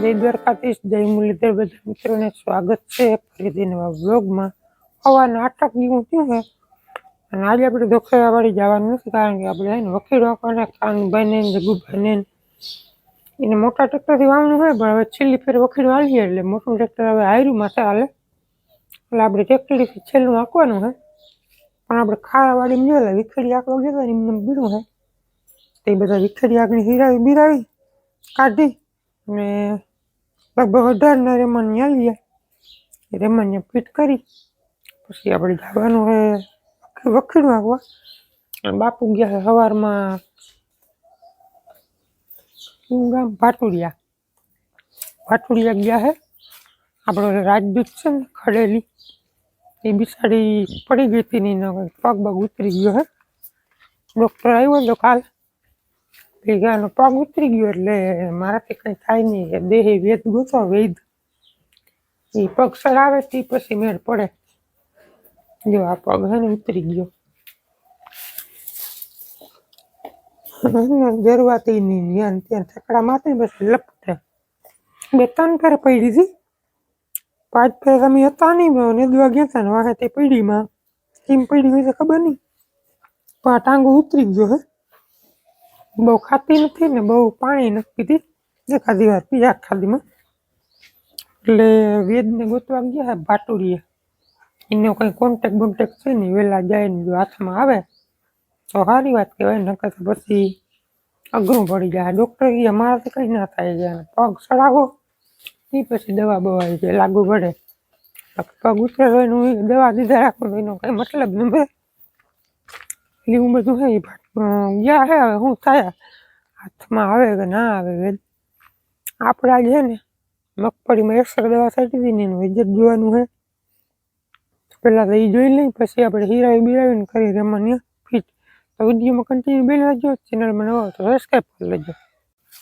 જય દ્વારકાધીશ, જય મુરલીધર, બધા મિત્રોને સ્વાગત છે ફરીથી નવા બ્લોગમાં હવા નાટક જેવું થયું છે. અને આજે આપણે દોખેવાળી જવાનું નથી, કારણ કે આપણે એને વકીલ અને કાનભાઈને જગુભાઈને એને મોટા ટ્રેક્ટરથી વાવવાનું હોય, પણ હવે છેલ્લી ફેર વકીલ વાળીએ એટલે મોટું ટ્રેક્ટર હવે માથે હાલે. એટલે આપણે ટ્રેક્ટરથી છેલ્લું આંકવાનું હોય પણ આપણે ખારાવાડીમાં એટલે વિખેડી આંકવા ગયા એમને બીડું હોય તે બધા વિખેડી આગળ હીરાવી બીરાવી કાઢી. અને લગભગ અઢારના રેમાન ગયા. રેમાનને ફિટ કરી. પછી આપણે જવાનું હે વખીડ વાગવા. બાપુ ગયા સવારમાં શું ગામ? ભાટુડિયા. ભાટુડિયા ગયા હે. આપણો રાજદૂત છે ને, ખડેલી, એ બિસાડી પડી ગઈ હતી ને પગ બગ ઉતરી ગયો હે. ડૉક્ટર આવ્યો તો કાલ ભેગાનો પગ ઉતરી ગયો એટલે મારાથી કંઈ થાય નહીં. દેહે વેદ ગોતો વેદ. એ પગ સરાવે તે પછી મેળ પડે. જો આ પગ હે ઉતરી ગયો. જરૂરત નહીં જ્ઞાન ત્યાં થકડા માથે બસ લપટે. બે ત્રણ ફેર પડી હતી પાંચ ફેર તમે હતા નહીં મેં નેદવા ગયા હતા ને વાહે તે પડીમાં. કેમ પડી હોય છે ખબર નહીં. પણ આ ટાંગો ઉતરી ગયો હે. બહુ ખાતી નથી ને બહુ પાણી નથી પીતી. એકાદી વાર પી આખ ખાદીમાં એટલે વેદને ગોતવા ગયા ભાટુરીએ. એનો કંઈ કોન્ટેક બોન્ટેક છે ને વહેલા જાય ને જો હાથમાં આવે, તો સારી વાત કહેવાય, નકર પછી અઘરું પડી જાય. ડૉક્ટર કહે અમારાથી કંઈ ના થાય જાય પગ ચડાવો, એ પછી દવા બવા જાય લાગુ પડે. પગ ઉતરે દવા દીધા રાખો, એનો કંઈ મતલબ ન ભાઈ એટલે હું બધું હે ગયા હે, હવે શું થાય? હાથમાં આવે કે ના આવે વેદ આપણા જે ને, મગફળીમાં એક્સ્ટ્રા દવા છાંટી હતી ને એનું વિજત જોવાનું હે. પહેલાં તો એ જોઈ લઈ, પછી આપણે હીરાવી બિરાવીને કરી રમણીએ ફિટ. તો વિડીયોમાં કન્ટિન્યુ બેન વાંચજો ચેનલમાં નવો તો સબસ્ક્રાઈબ કરી લેજો.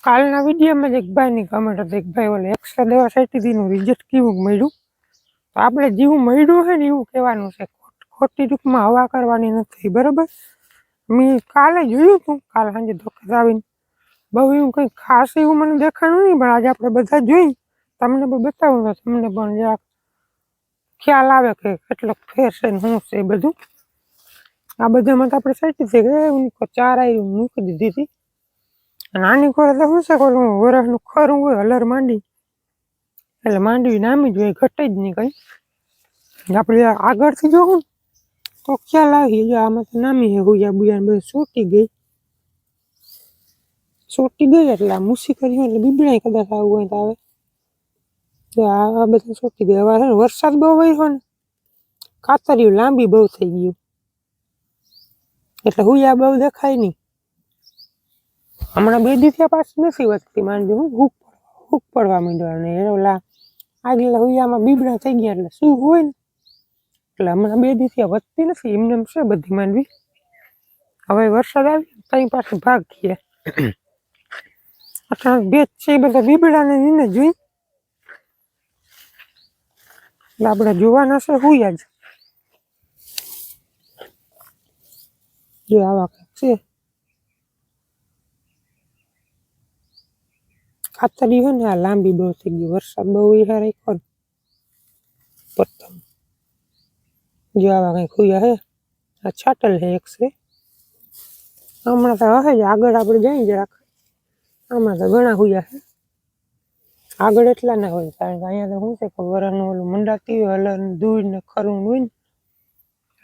કાલના વિડીયોમાં જ એક ભાઈની કમેન્ટ હતી, એક ભાઈ ઓલે એક્સ્ટ્રા દવા છાંટી હતી એનું રિઝલ્ટ કેવું મળ્યું? તો આપણે જેવું મળ્યું છે ને એવું કહેવાનું છે. ખોટી ટૂંકમાં હવા કરવાની નથી, બરાબર? મેં કાલે જોયું હતું કાલે સાંજે ધોકે આવીને બહુ એવું કંઈ ખાસ એવું મને દેખાણું નહીં, પણ આજે આપણે બધા જોઈ તમને બહુ બતાવું તો તમને પણ જરાક ખ્યાલ આવે કે કેટલો ફેર છે ને શું છે એ બધું. આ બધામાં તો આપણે સાચી છે કે હું ચાર આવી મૂકી દીધી હતી. નાની કોરે તો શું છે કોલું વરસનું ખરું હોય હલર માંડી. એટલે માંડવી નામી જ હોય, ઘટે જ નહીં કંઈ. આપણે આગળથી જોવું તો ખ્યાલ આવી જો આમાં તો નામી હે હુયા બુયા બધું છૂટી ગઈ. છૂટી ગઈ એટલે આ મૂસી કરી એટલે બીબડાય કદાચ આવું હોય તો આવે જો આ બધા છૂટી ગઈ. હવે વરસાદ બહુ હોય ને કાતરિયું લાંબી બહુ થઈ ગયું એટલે હુયા બહુ દેખાય નહીં. હમણાં બે દિવસ પાછી નથી વધતી. માનજો હું હૂક હુક પડવા માંડ્યો અને ઓલા આગલા હુયામાં બીબડા થઈ ગયા એટલે શું હોય ને? એટલે હમણાં બે દિવસ વધતી નથી, એમને એમ છે બધી માંડવી હવે વરસાદ આવી તઈ પાસે ભાગ ખીએ અચાનક બે છે એ બધા બીબડાને એને જોઈ એટલે આપણે જોવાના છે હું આજ. જો આવા કંઈક છે. ખાતરી હોય ને આ લાંબી બહુ થઈ ગઈ, વરસાદ બહુ એ રાખ્યો ને. પ્રથમ જો આવા કંઈક હુયા હે? આ છાટલ હે એક છે. હમણાં તો હવે જ, આગળ આપણે જઈએ જરાક હમણાં તો ઘણા હુયા છે આગળ એટલા ના હોય, કારણ કે અહીંયા તો શું છે કે વરાનું ઓલું મંડાતી હોય હલન દૂધ ને ખરું હોય ને.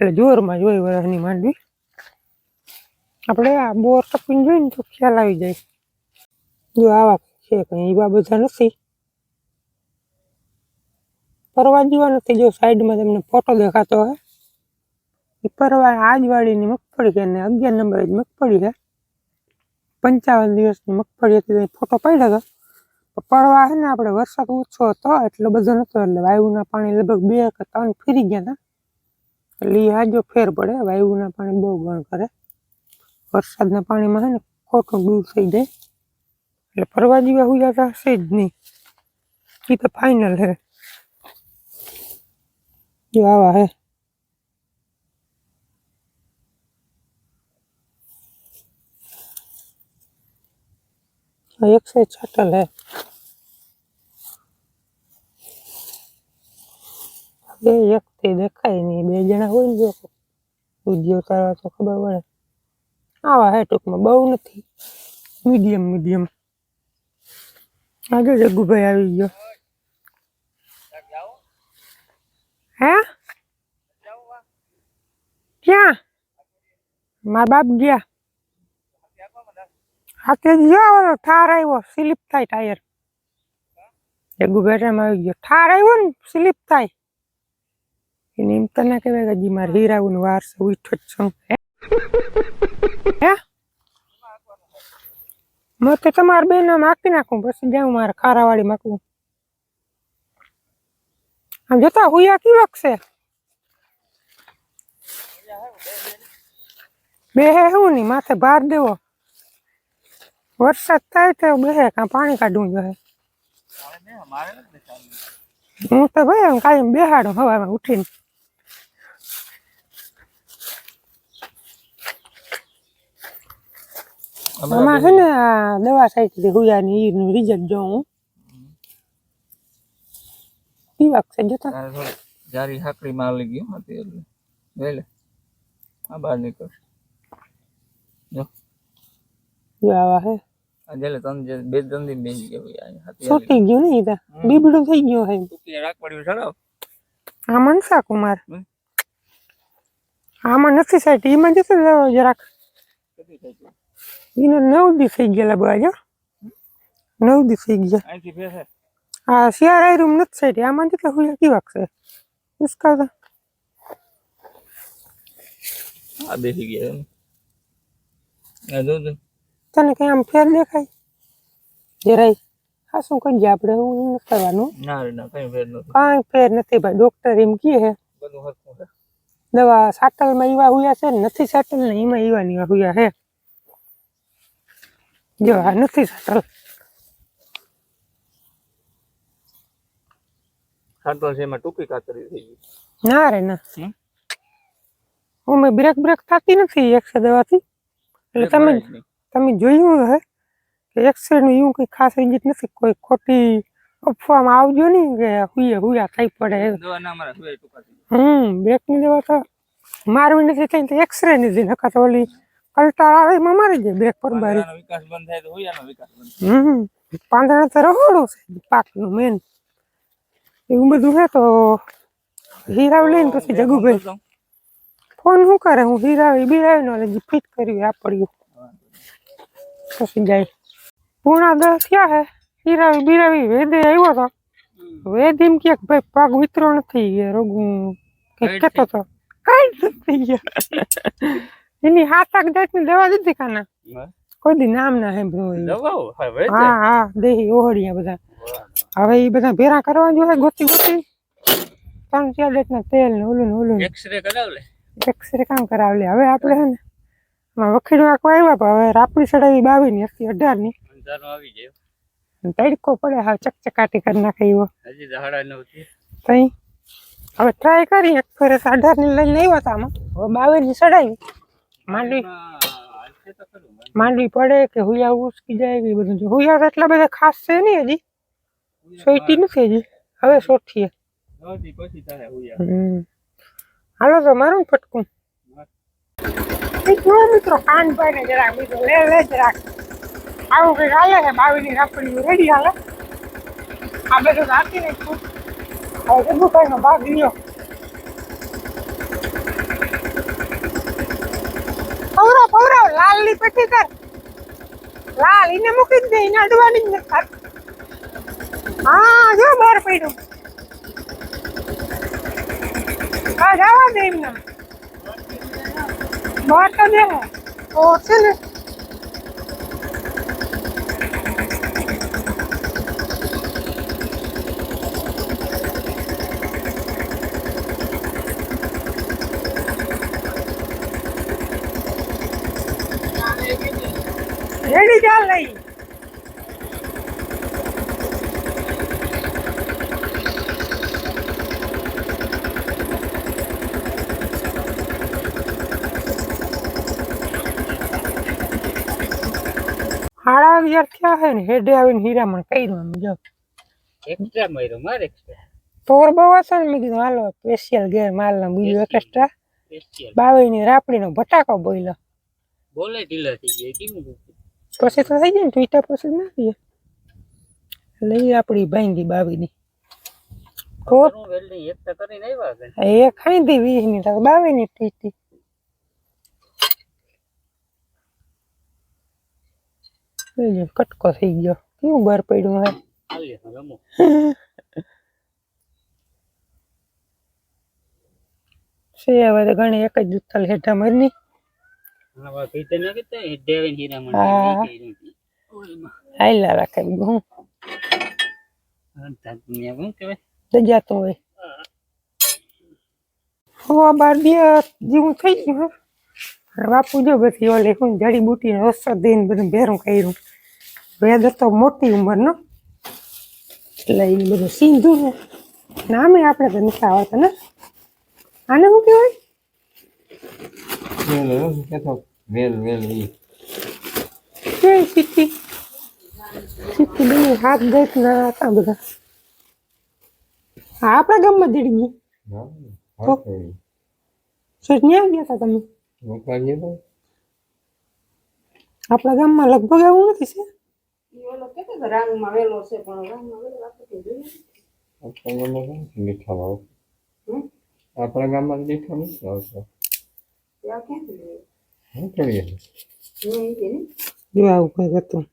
એટલે જોરમાં જ હોય વરાની માંડવી. આપણે આ બોર ટપીને જોઈએ ને તો ખ્યાલ આવી જાય. જો આવા છે કંઈ એવા બધા નથી. પરવા જેવા નથી જો સાઈડમાં તમને ફોટો દેખાતો હોય એ પરવા આજવાળીની મગફળી છે ને અગિયાર નંબર જ મગફળી છે. પંચાવન દિવસની મગફળી હતી ફોટો પડ્યો હતો પડવા છે ને આપણે વરસાદ ઓછો હતો, એટલો બધો નહોતો એટલે વાયુના પાણી લગભગ બે કે ત્રણ ફરી ગયા હતા. એટલે એ આજો ફેર પડે, વાયુના પાણી બહુ ગણ કરે. વરસાદના પાણીમાં છે ને ખોટું દૂર થઈ જાય. એટલે ફરવા જેવા હુયા તો હશે જ નહીં. એ તો ફાઇનલ છે જો આવા હે એક સાઈડ છાટલ હે બે વ્યક્તિ દેખાય નહીં બે જણા હોય ને જો વીડિયો ઉતારવા તો ખબર પડે આવા હે ટૂંકમાં બહુ નથી મીડિયમ મીડિયમ આગળ જગ્ગુભાઈ આવી ગયો હે? ક્યાં? મારા બાપ ગયા. હાથે ગયો ઠાર આવ્યો સ્લીપ થાય ટાયર. જગ્ગુ બેટામાં આવી ગયો. ઠાર આવ્યો ને, સ્લીપ થાય. એને એમ ના કહેવાય હજી મારે હીરાવું વાર છે ઉઠો જ છું. હે? મેં તો તમારા બેન માખી નાખું, પછી જાઉં મારે ખારાવાળી માખું આમ જોતા હુયા કી વખશે બે હે નહીં માથે ભાર દેવો. વરસાદ થાય તો બેહે કાં પાણી કાઢવું જોઈએ. હું તો ભાઈ એમ કાયમ બેહાડો હવામાં ઉઠીને. અમારે છે ને આ દવા સાઈડથી હુયાની ઈરનું રિઝલ્ટ જોઉં હું. પીવાક છે જોતા જારી હાકડી માં આવી ગયું હતી એટલે જોઈ લે. આ બહાર નીકળ જો. આવા હે. જેલે તન જે બે ત્રણ દિન બેસી ગયો હાથી. છૂટી ગયું નહીં તા. બીબડું થઈ ગયું હે ટૂંકી રાખ પડ્યું ચડાવ આ મનસા કુમાર. આમાં નથી સાઈડ એમાં રહ્યો જરાક. એને નવ દી થઈ ગયેલા બાજુ નવ દી થઈ ગયા. અહીંથી ફેસે આ શિયાળા રૂમ નથી સાઈડ આમાં જતો હુયા? કી વાગશે. ઉસકાવતા. આ બેસી ગયા એમ. આ જો જો. તને કઈ આમ ફેર દેખાય? જરાય. હા શું કરીએ આપણે? હું નથી કરવાનું. ના રે ના કઈ ફેર નથી. કાંઈ ફેર નથી ભાઈ. ડોક્ટર એમ કહે હે બધું હરખું છે. દવા સાટલમાં એવા હુયા છે નથી સાટલ ને એમાં એવા ને એવા હુયા હે જો આ નથી સાટલ. ખાટો છે એમાં ટૂંકી કાતરી થઈ ગઈ. ના રે ના. હું મેં બ્રેક બ્રેક થતી નથી એક્સે દવાથી. એટલે તમે. તમે જોયું હે કે એક્સરે નું એવું કંઈ ખાસ રિઝલ્ટ નથી? કોઈ ખોટી અફવામાં આવજો નહીં કે હુયા હુયા થઈ પડે. હમ બ્રેકની દવા તો મારવી નથી થઈ તો એક્સરે નથી દે નકર તો ઓલી કલટાર આવે એમાં મારી જાય બ્રેક પર બારી. વિકાસ બંધ થાય તો હુયાનો વિકાસ બંધ હમ પાંદડા તો રહોડું છે પાકનું મેન એવું બધું હે તો હીરાવ લઈને પછી જગુભાઈ. ફોન શું કરે? હું હીરાવી બિરાવી નો હજી ફિટ કર્યું આ પડ્યું. પછી જાય. પૂણા દસ થયા હે. હીરાવી બિરાવી વેદે આવ્યો તો. વેદ એમ કે ભાઈ પાક વિતરો નથી ગયા. રોગું કહેતો તો કઈ નથી ગયા. એની હાથ આગ જાતની દવા દીધી કાના? કોઈ દી નામ ના હે બ્રો હા હા દેહી ઓહળિયા બધા. હવે એ બધા ભેરા કરવા જોઈએ ગોતી ગોતી. ત્રણ ચાર જાતના તેલ ને ઓલું ને ઓલું એક્સરે કરાવલે? એક્સરે કામ કરાવલે. હવે આપણે ને આમાં વખીડવા કોઈ આવ્યા પણ હવે રાપડી ચડાવી બાવી ની હતી અઢારની. આવી ગયો. તડકો પડે હા ચકચકાટી કરી નાખે એવો. હજી તો નહોતી તઈ? હવે ટ્રાય કરી એક ફેરે અઢારની લઈને આવ્યા હતા આમાં. હવે બાવી ની ચડાવી. માંડવી. માંડવી. પડે કે હુયા ઉસકી જાય એ બધું. હુયા એટલા બધા ખાસ છે નહીં હજી. સોઈટી નથી હજી. હવે સોઠીએ નવ દી પછી થાય હુયા હમ. હાલો તો મારું ફટકું. જો મિત્રો કાન પાડે જરાક મિત્રો લે લે જરાક. આવું કંઈક હાલે છે બાવીની રાપડી રેડી હાલે. આ બધું નાખી નાખ્યું. હવે જગ્ગુભાઈનો ભાગ લ્યો. પૌરાવ પૌરાવ લાલની પેટી કર. લાલ એને મૂકી જ દે એને અડવાની જ નથી. થતી. હા જો બહાર પડ્યું. હા જવા દે એમને. તો દે તો છે ને રેડી ચાલ લઈ સાડા ને હેડે આવીને હીરામણ કર્યું આમ જો. એક્સ્ટ્રા માર્યો માર એક્સ્ટ્રા તોર બહુ હશે ને મેં કીધું હાલો સ્પેશિયલ ઘેર માલનો બીજું એક્સ્ટ્રા બાવીની રાપડીનો બટાકો બોલ્યો બોલે ઢીલા થઈ ગયા કેમ પછી તો થઈ જાય ને ટ્વિટર પછી ના દઈએ લઈ આપણી ભાંગી બાવીની એક ખાઈ દી વીસની તો બાવીની ટ્વીટી લઈ કટકો થઈ ગયો. કેવું બહાર પડ્યું હે? છે હવે તો ઘણી એક જ જૂતા હેઠા મરની. હાઈલા રાખે હું. જજાતું હોય. હો. બાર બે જેવું થઈ ગયું બાપુ જો પછી ઓલે હું જડીબુટી ને રસો દઈને બધું ભેરું કર્યું. વેદ તો મોટી ઉંમરનો એટલે એ બધું સીધું ને નામે આપણે તો નથી આવડતા ને? આને શું કહેવાય? વેલ વેલ વેલ સિટી સિટી બે હાથ ગઈ ના હતા બધા. હા આપણા ગામમાં હા તો? ન્યા ગયા હતા તમે? મોકલાવીએ તો? આપણા ગામમાં લગભગ એવું નથી છે? આપણા ગામમાં કેમ મીઠા ભાવ આપણા ગામમાં મીઠા નથી આવતો. શું કરીએ? જો આવું કંઈક હતું.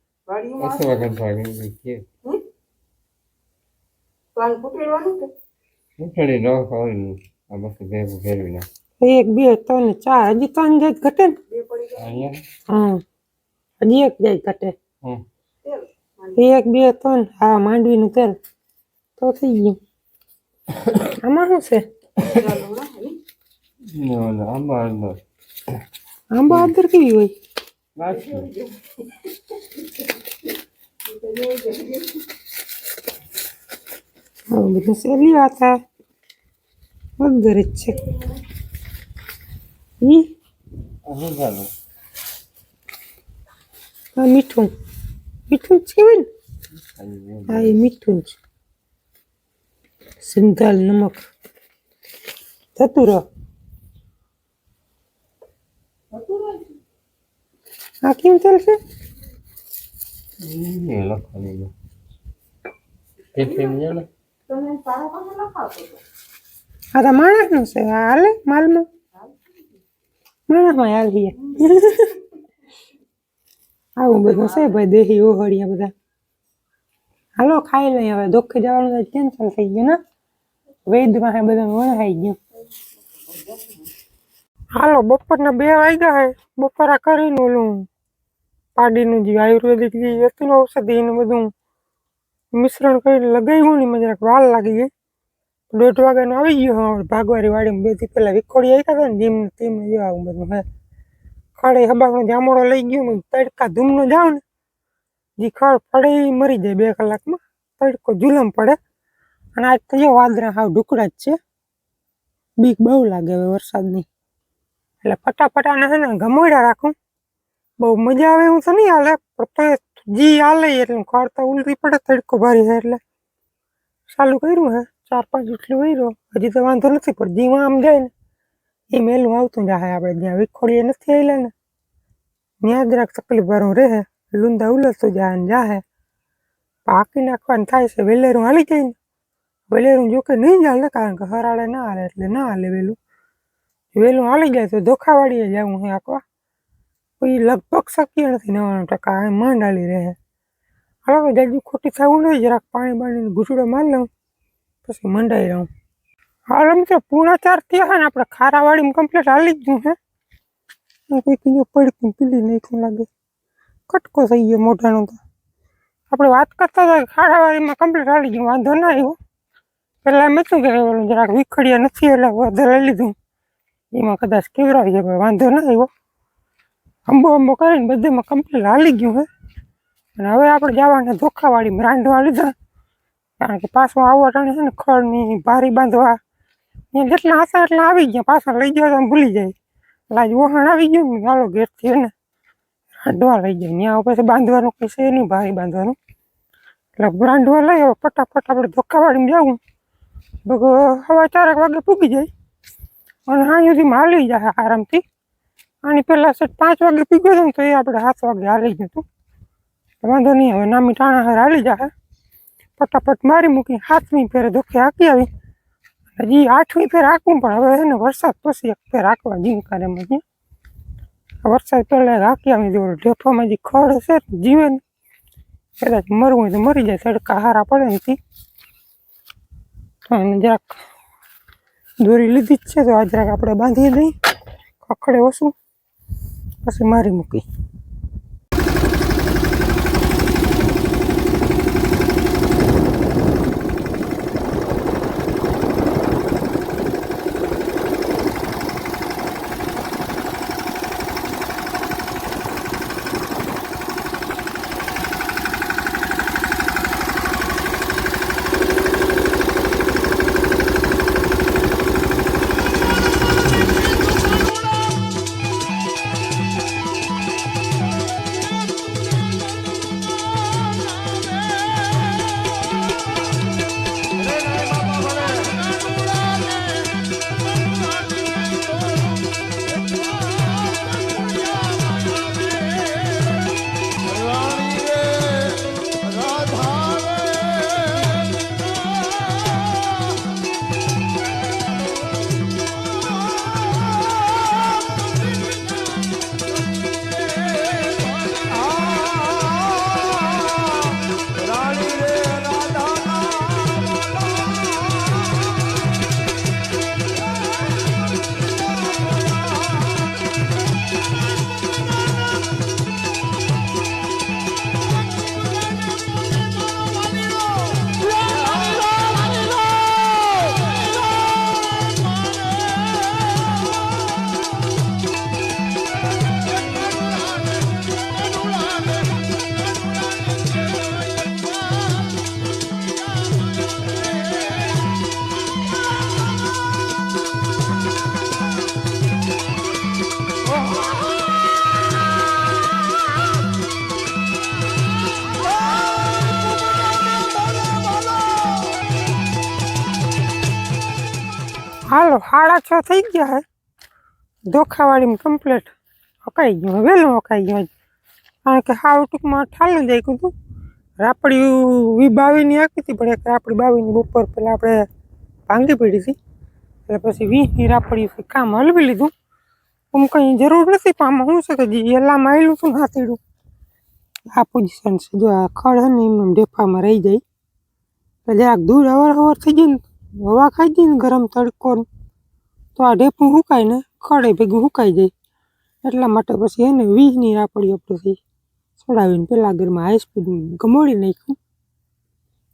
અસર વખત ભાગી કે? હું ચડી ન ખાવાનું આ બસ ભેગું ફેરવી નાખ. એક, બે, ત્રણ, ચાર. હજી ત્રણ જાય ઘટે ને? હા. હજી એક જાય ઘટે. એક, બે, ત્રણ. હા, માંડવીનું તેલ. તો થઈ ગયું. આમાં શું છે? આંબા આદર કેવી હોય? બધું સહેલી વાત આ. અદર જ છે. શું ચાલુ? આ મીઠું. મીઠું છે ને? હા એ મીઠું છે સિંધાલ નમક. થતું રહો. આ કેમ છે ને? આ તો માણસનું છે. આ હાલે માલમાં? હાલ હી. આવું બધું છે ભાઈ, દેહી ઓહળિયા બધા. હાલો, ખાઈ લઈએ હવે. દુઃખ જવાનું તો થઈ ગયું, ને? વૈદમાં બધા વણાઈ ગયું. હાલો, બપોરના બે વાગ્યા હે. બપોરા કરીને ઓલું પાડીનું જે આયુર્વેદિક જે હતું ઔષધિ એનું બધું મિશ્રણ કરીને લગાવ્યું ને મને વાલ લાગી ગઈ. દોઢ વાગ્યાનો આવી ગયો ભાગવારી વાડીમાં બેથી પેલા વિખોડી આવ્યા હતા ને જીમ તેમ જો આવું બધું હે. ખડે હબાનો જામોડો લઈ ગયો ને, તડકા ધૂમનો જાવ ને, જે ખડ પડે એ મરી જાય બે કલાકમાં, તડકો જુલમ પડે. અને આજ તો જો વાદરા હાવ ઢુકડા જ છે. બીક બહુ લાગે હવે વરસાદની. એટલે ફટાફટાને છે ને ગમોડ્યા રાખું. બહુ મજા આવે એવું તો નહીં હાલે, પણ જી હાલે એટલે ખડ તો ઉલટી પડે, તડકો ભારી છે એટલે. ચાલુ કર્યું હે. ચાર પાંચ એટલું કર્યો હજી તો વાંધો નથી, પણ જીવા આમ જાય ને, એ મેલું આવતું જાય આપણે જ્યાં વિખોડીએ નથી આવેલા ને. ત્યાં જરાક તકલીફ વાળું રહે, લુંદા ઉલસતું જાય ને જાહે. પાકી નાખવાનું થાય છે, વેલેરું હાલી જાય ને. વેલેરું જો નહીં ચાલે કારણ કે હરાળે ના હાલે, એટલે ના હાલે વેલું. વેલું હાલી જાય તો ધોખાવાળીએ જવું હે આખવા. કોઈ લગભગ શક્ય નથી નવાનું ટકા માંડ હાલી રહે. હાલો જાજુ ખોટી થવું નહીં, જરાક પાણી બાણીને ઘૂંટડો મારી લઉં. પછી મંડાઈ રહું. હાલ એમ કે પૂણા ચાર થયા છે ને, આપણે ખારાવાડીમાં કમ્પ્લીટ હાલી જ અને કંઈક અહીંયા પડ્યું પીલી નાખ્યું લાગે. કટકો થઈ ગયો મોઢાનો તો. આપણે વાત કરતા હતા ખારાવાડીમાં કમ્પ્લીટ હાલી ગયું, વાંધો ના આવ્યો. પહેલાં એમ હતું કે ઓલું જરાક વિખડ્યા નથી, એટલે વધારે લઈ લીધું. એમાં કદાચ કેવરાવી જાય વાંધો ના આવ્યો. અંબો અંબો કરીને બધેમાં કમ્પ્લીટ હાલી ગયું હે. અને હવે આપણે જવાના ધોખાવાડીમાં રાંધવા લીધા. કારણ કે પાછું આવો અટાણે છે ને ખડની બારી બાંધવા. એ જેટલા હતા એટલા આવી ગયા, પાછા લઈ ગયા તો ભૂલી જાય. લાજ વહાણ આવી ગયું ને ચાલો ઘેરથી એને રાંડવા લઈ જાય ત્યાં પછી બાંધવાનું કંઈ છે નહીં, ભારી બાંધવાનું. એટલે રાંડવા લઈ હવે ફટાફટ આપણે ધોકાવાળીને જવું બગો હવા ચારેક વાગે પૂગી જાય. અને અહીંયાથી હાલી જાય આરામથી. આની પહેલાં સેટ પાંચ વાગે પીગ્યો હતો ને તો એ આપણે સાત વાગે હાલી ગયું તો વાંધો નહીં, હવે નામી ટાણા હાર હાલી જાય ફટાફટ મારી મૂકી સાતમી ફેરે ધોકે હાકી આવી. હજી આઠમી ફેર હાંકવું પણ હવે એને વરસાદ પછી એક ફેર હાંકવા જીવકારે મજી વરસાદ પહેલાં હાંકી આવી દેવું ઢેફામાં જે ખડ હશે જીવે ને. કદાચ મરવું હોય તો મરી જાય, તડકા હારા પડે નથી અને જરાક દોરી લીધી જ છે, તો આ જરાક આપણે બાંધી દઈ કખડે ઓછું. પછી મારી મૂકી હાલો, સાડા છ થઈ ગયા હે. ધોખાવાળીમાં કમ્પ્લેટ અકાઈ ગયું વહેલું અકાઈ ગયું કારણ કે હાવ ટૂંકમાં ઠાલું જાય કીધું રાપડી વી બાવીની આપી હતી પણ એક રાપડી બાવીની બપોર પહેલાં આપણે ભાંગી પડી હતી એટલે પછી વીસની રાપડી કામ હલવી લીધું આમ કંઈ જરૂર નથી પણ આમાં શું છે કે જે એલામાં આવેલું હતું ને હાથીડું આ પોઝિશન છે જો આ ખડ હે ને એમને ડેફામાં રહી જાય એટલે જરાક દૂર અવર અવર થઈ જાય ને હવા ખાઈ દઈએ ને ગરમ તડકો તો આ ઢેપું સુકાય ને, ખડે ભેગું સુકાઈ જાય. એટલા માટે પછી એને વીજની રાપડી પછી છોડાવીને પેલા ઘરમાં હાઈ સ્પીડ ગમોડી નાખ્યું.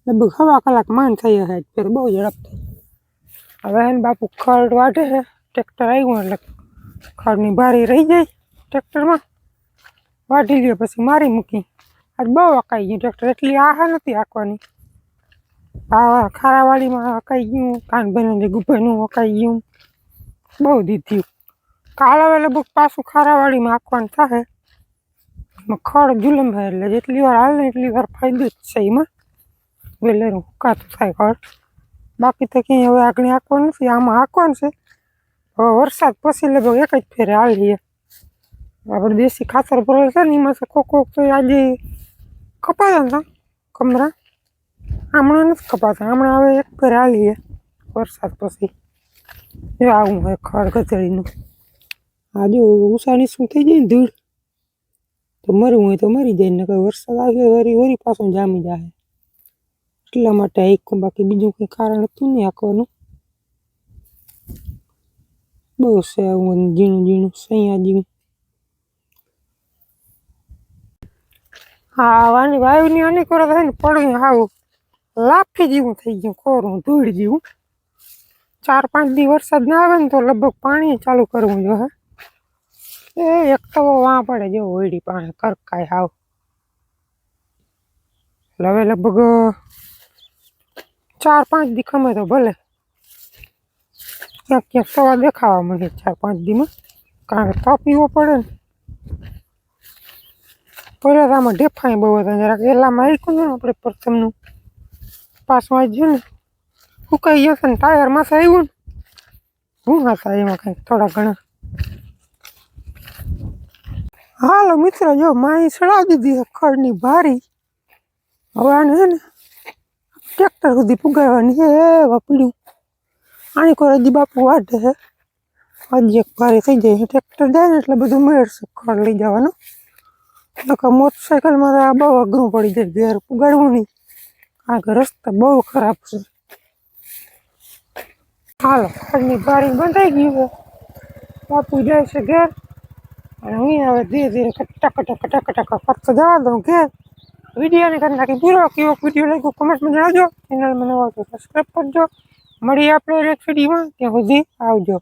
લગભગ સવા કલાક માંડ થઈ હશે ફેર બહુ ઝડપ થઈ હવે એને બાપુ ખડ વાઢે છે ટ્રેક્ટર આવ્યું એટલે ખડની ભારી રહી જાય ટ્રેક્ટરમાં વાઢી લ્યો, પછી મારી મૂકી. આજ બહુ અકાઈ ગયું ટ્રેક્ટર એટલી આહા નથી આંકવાની આ ખારાવાડીમાં અકાઈ ગયું કાનભાઈને ગુભાઈનું અકાઈ ગયું. બહુ દીધ્યું. કાલ હવે લગભગ પાછું ખારાવાડીમાં આંકવાનું થાય ખડ જુલમ થાય એટલે જેટલી વાર હાલે એટલી વાર ફાયદો જ છે એમાં. વેલેરું હુકાતું થાય ખડ. બાકી તો ક્યાંય હવે આગળ આંકવાનું નથી, આમાં આંકવાનું છે. હવે વરસાદ પછી લગભગ એક જ ફેરે હાલીએ. આપણે દેશી ખાતર ભરેલ છે ને, એમાં કોક કોક તો આજે કપાતા હતા કમરા. હમણાં નથી કપાતા હમણાં હવે એક ફેર હાલીએ વરસાદ પછી. જો આવું હોય ખડ કચડીનું આ જો ઉષાની શું થઈ જાય ને ધૂળ? તો મરવું હોય તો મરી જાય ને કંઈ વરસાદ આવ્યો વરી વરી પાછું જામી જાય એટલા માટે આખું બાકી બીજું કંઈ કારણ હતું નહીં આખવાનું બહુ છે આવું ઝીણું ઝીણું, સૈયા જીવું હા વાની વાયુની અનેક વરસ થાય ને પડ્યું હાવ. લાફી જેવું થઈ ગયું કોરું ધૂળ જેવું. ચાર પાંચ દી વરસાદ ના આવે ને તો લગભગ પાણી ચાલુ કરવું જોઈએ. એ એક તો વાં પડે જો હોયડી પાણી કરકાય હાવ. હવે લગભગ ચાર પાંચ દી ખમે તો ભલે. ક્યાંક ક્યાંક સવા દેખાવા મળે ચાર પાંચ દીમાં. કારણ કે પીવો પડે ને. પહેલાં તો આમાં ઢેફાઈ બહુ હતા. જરાક એલામાં આવ્યું ને આપણે પ્રથમનું. પાછું જ ને ફૂંકાઈ ગયો છે ને ટાયરમાં આવ્યું ને. હું હતા એમાં કંઈક થોડા ઘણા. હાલો મિત્ર, જો માઈ ચડાવી દીધી ખડની ભારી. હવે આને હે ને ટ્રેક્ટર સુધી પુગાડવાની હે વાપડ્યું આની કોઈ હજી બાપુ વાઢે હે હજી એક ભારી થઈ જાય ટ્રેક્ટર જાય ને એટલે બધું મેળશે, ખડ લઈ જવાનું. નકર આ બહુ અઘરું પડી જાય, ઘેર પુગાડવું નહીં. આ રસ્તો બહુ ખરાબ છે. હાલો, ઘરની બારી બંધાઈ ગયું છે. બાપુ જાય છે ઘેર. અને હું હવે ધીરે ધીરે કટા કટા કટા કટા ફરતો જવા દઉં ઘેર. વિડીયોને કરી નાખી, પૂરો કેવો વીડિયો લાગ્યો કમેન્ટમાં જણાવજો. ચેનલ મને હોય તો સબસ્ક્રાઈબ કરજો. મળીએ આપણે નેક્સ્ટ વિડીયોમાં. ત્યાં સુધી આવજો.